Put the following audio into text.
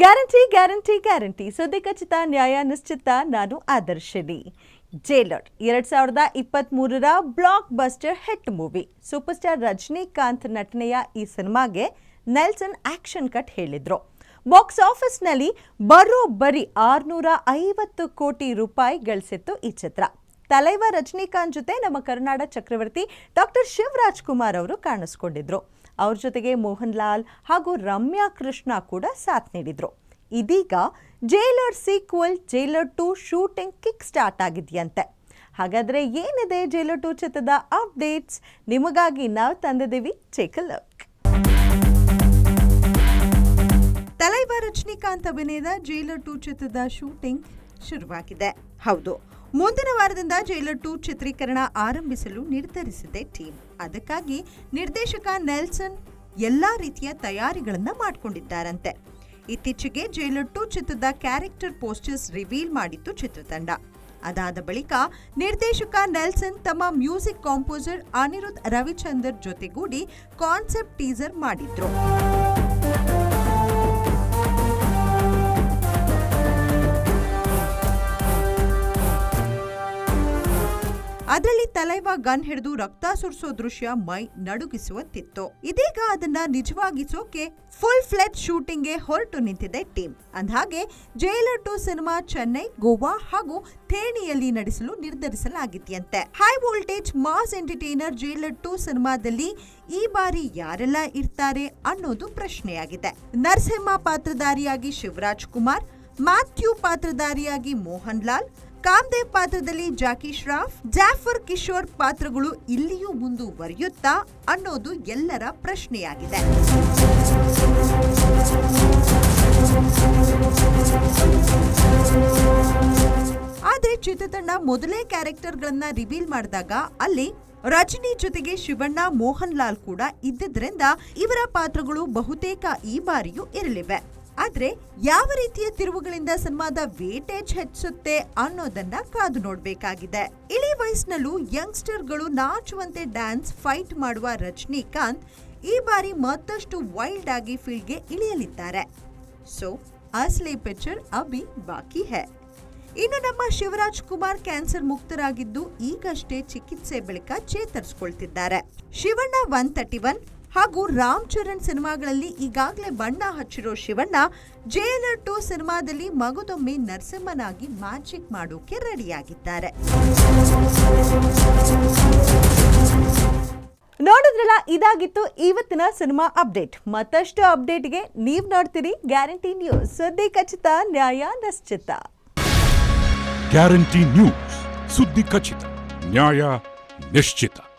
Guarantee guarantee guarantee. ಸುದ್ದಿ ಖಚಿತ, ನ್ಯಾಯ ನಿಶ್ಚಿತ. ನಾನು ಆದರ್ಶಿನಿ. ಜೇಲರ್ ಎರಡ್ ಸಾವಿರದ ಇಪ್ಪತ್ತ್ ಮೂರರ blockbuster hit movie super star Rajinikanth ನಟನೆಯ ಈ ಸಿನಿಮಾಗೆ ನೆಲ್ಸನ್ ಆಕ್ಷನ್ ಕಟ್ ಹೇಳಿದ್ರು. ಬಾಕ್ಸ್ ಆಫೀಸ್ನಲ್ಲಿ ಬರೋಬ್ಬರಿ ಆರುನೂರ ಐವತ್ತು ಕೋಟಿ ರೂಪಾಯಿ ಗಳಿಸಿತ್ತು ಈ ಚಿತ್ರ. ತಲೈವ ರಜನಿಕಾಂತ್ ಜೊತೆ ನಮ್ಮ ಕರ್ನಾಡ ಚಕ್ರವರ್ತಿ ಡಾಕ್ಟರ್ ಶಿವರಾಜ್ ಕುಮಾರ್ ಅವರು ಕಾಣಿಸ್ಕೊಂಡಿದ್ರು. ಅವ್ರ ಜೊತೆಗೆ ಮೋಹನ್ ಲಾಲ್ ಹಾಗೂ ರಮ್ಯಾ ಕೃಷ್ಣ ಕೂಡ ಸಾಥ್ ನೀಡಿದ್ರು. ಇದೀಗ Jailer sequel Jailer two shooting kick start ಆಗಿದೆಯಂತೆ. ಹಾಗಾದರೆ ಏನಿದೆ ಜೈಲರ್ ಟು ಚಿತ್ರದ ಅಪ್ಡೇಟ್ಸ್ ನಿಮಗಾಗಿ ನಾವು ತಂದಿದ್ದೀವಿ ಚೆಕ್ ಲುಕ್ ತಲೈವ ರಜನಿಕಾಂತ್ ಅಭಿನಯದ ಜೈಲರ್ ಟು ಚಿತ್ರದ ಶೂಟಿಂಗ್ ಶುರುವಾಗಿದೆ. ಹೌದು, ಮುಂದಿನ ವಾರದಿಂದ ಜೈಲರ್ ಟು ಚಿತ್ರೀಕರಣ ಆರಂಭಿಸಲು ನಿರ್ಧರಿಸಿದೆ ಟೀಮ್ ಅದಕ್ಕಾಗಿ ನಿರ್ದೇಶಕ ನೆಲ್ಸನ್ ಎಲ್ಲ ರೀತಿಯ ತಯಾರಿಗಳನ್ನು ಮಾಡಿಕೊಂಡಿದ್ದಾರಂತೆ. ಇತ್ತೀಚೆಗೆ ಜೈಲರ್ ಟು ಚಿತ್ರದ ಕ್ಯಾರೆಕ್ಟರ್ ಪೋಸ್ಟರ್ಸ್ ರಿವೀಲ್ ಮಾಡಿತ್ತು ಚಿತ್ರತಂಡ. ಅದಾದ ಬಳಿಕ ನಿರ್ದೇಶಕ ನೆಲ್ಸನ್ ತಮ್ಮ ಮ್ಯೂಸಿಕ್ ಕಾಂಪೋಸರ್ ಅನಿರುದ್ಧ್ ರವಿಚಂದರ್ ಜೊತೆಗೂಡಿ ಕಾನ್ಸೆಪ್ಟ್ ಟೀಸರ್ ಮಾಡಿದ್ರು. ಅದರಲ್ಲಿ ತಲೈವ ಗನ್ ಹಿಡಿದು ರಕ್ತ ಸುರಿಸೋ ದೃಶ್ಯ ಮೈ ನಡುಗಿಸುವಂತಿತ್ತು. ಇದೀಗ ಅದನ್ನ ನಿಜವಾಗಿಸೋಕೆ ಫುಲ್ ಫ್ಲೆಟ್ ಶೂಟಿಂಗ್ಗೆ ಹೊರಟು ನಿಂತಿದೆ ಟೀಮ್ ಅಂದ್ಹಾಗೆ, jailer two cinema Chennai, Goa ಹಾಗೂ ಥೇಣಿಯಲ್ಲಿ ನಡೆಸಲು ನಿರ್ಧರಿಸಲಾಗಿದೆಯಂತೆ. High voltage mass entertainer Jailer two ಸಿನಿಮಾದಲ್ಲಿ ಈ ಬಾರಿ ಯಾರೆಲ್ಲ ಇರ್ತಾರೆ ಅನ್ನೋದು ಪ್ರಶ್ನೆಯಾಗಿದೆ. ನರಸಿಂಹ ಪಾತ್ರಧಾರಿಯಾಗಿ ಶಿವರಾಜ್ ಕುಮಾರ್ ಮ್ಯಾಥ್ಯೂ ಪಾತ್ರಧಾರಿಯಾಗಿ ಮೋಹನ್ ಲಾಲ್ ಕಾಮ್ದೇವ್ ಪಾತ್ರದಲ್ಲಿ ಜಾಕಿ ಶ್ರಾಫ್, ಜಾಫರ್ ಕಿಶೋರ್ ಪಾತ್ರಗಳು ಇಲ್ಲಿಯೂ ಮುಂದುವರಿಯುತ್ತಾ ಅನ್ನೋದು ಎಲ್ಲರ ಪ್ರಶ್ನೆಯಾಗಿದೆ. ಆದ್ರೆ ಚಿತ್ರತಂಡ ಮೊದಲೇ ಕ್ಯಾರೆಕ್ಟರ್ಗಳನ್ನ ರಿವೀಲ್ ಮಾಡಿದಾಗ ಅಲ್ಲಿ ರಜನಿ ಜೊತೆಗೆ ಶಿವಣ್ಣ, ಮೋಹನ್ ಲಾಲ್ ಕೂಡ ಇದ್ದಿದ್ರಿಂದ ಇವರ ಪಾತ್ರಗಳು ಬಹುತೇಕ ಈ ಬಾರಿಯೂ ಇರಲಿವೆ. ಆದ್ರೆ ಯಾವ ರೀತಿಯ ತಿರುವುಗಳಿಂದ ಸಿನಿಮಾದ ವೇಟೇಜ್ ಹೆಚ್ಚುತ್ತೆ ಅನ್ನೋದನ್ನ ಕಾದು ನೋಡಬೇಕಾಗಿದೆ. ಇಳಿ ವಯಸ್ಸಿನಲ್ಲೂ ಯಂಗ್ಸ್ಟರ್ಗಳು ನಾಚುವಂತೆ ಡ್ಯಾನ್ಸ್ ಫೈಟ್ ಮಾಡುವ ರಜನಿಕಾಂತ್ ಈ ಬಾರಿ ಮತ್ತಷ್ಟು ವೈಲ್ಡ್ ಆಗಿ ಫೀಲ್ಡ್ಗೆ ಇಳಿಯಲಿದ್ದಾರೆ. ಸೊ ಅಸಲಿ ಪಿಕ್ಚರ್ ಅಭಿ ಬಾಕಿ ಹೇ. ಇನ್ನು ನಮ್ಮ ಶಿವರಾಜ್ ಕುಮಾರ್ ಕ್ಯಾನ್ಸರ್ ಮುಕ್ತರಾಗಿದ್ದು ಈಗಷ್ಟೇ ಚಿಕಿತ್ಸೆ ಬಳಿಕ ಚೇತರಿಸಿಕೊಳ್ತಿದ್ದಾರೆ. ಶಿವಣ್ಣ ಒನ್ ತರ್ಟಿ ಒನ್ ಹಾಗೂ ರಾಮ್ ಚರಣ್ ಸಿನಿಮಾಗಳಲ್ಲಿ ಈಗಾಗಲೇ ಬಣ್ಣ ಹಚ್ಚಿರೋ ಶಿವಣ್ಣ ಜೈಲರ್ ಟು ಸಿನಿಮಾದಲ್ಲಿ ಮಗದೊಮ್ಮೆ ನರಸಿಂಹನಾಗಿ ಮ್ಯಾಜಿಕ್ ಮಾಡೋಕೆ ರೆಡಿಯಾಗಿದ್ದಾರೆ. ನೋಡಿದ್ರಲ್ಲ, ಇದಾಗಿತ್ತು ಇವತ್ತಿನ ಸಿನಿಮಾ ಅಪ್ಡೇಟ್. ಮತ್ತಷ್ಟು ಅಪ್ಡೇಟ್ಗೆ ನೀವು ನೋಡ್ತೀರಿ ಗ್ಯಾರಂಟಿ ನ್ಯೂಸ್. ಸುದ್ದಿ ಖಚಿತ, ನ್ಯಾಯ ನಿಶ್ಚಿತ. ಗ್ಯಾರಂಟಿ ನ್ಯೂಸ್, ಸುದ್ದಿ ಖಚಿತ, ನ್ಯಾಯ ನಿಶ್ಚಿತ.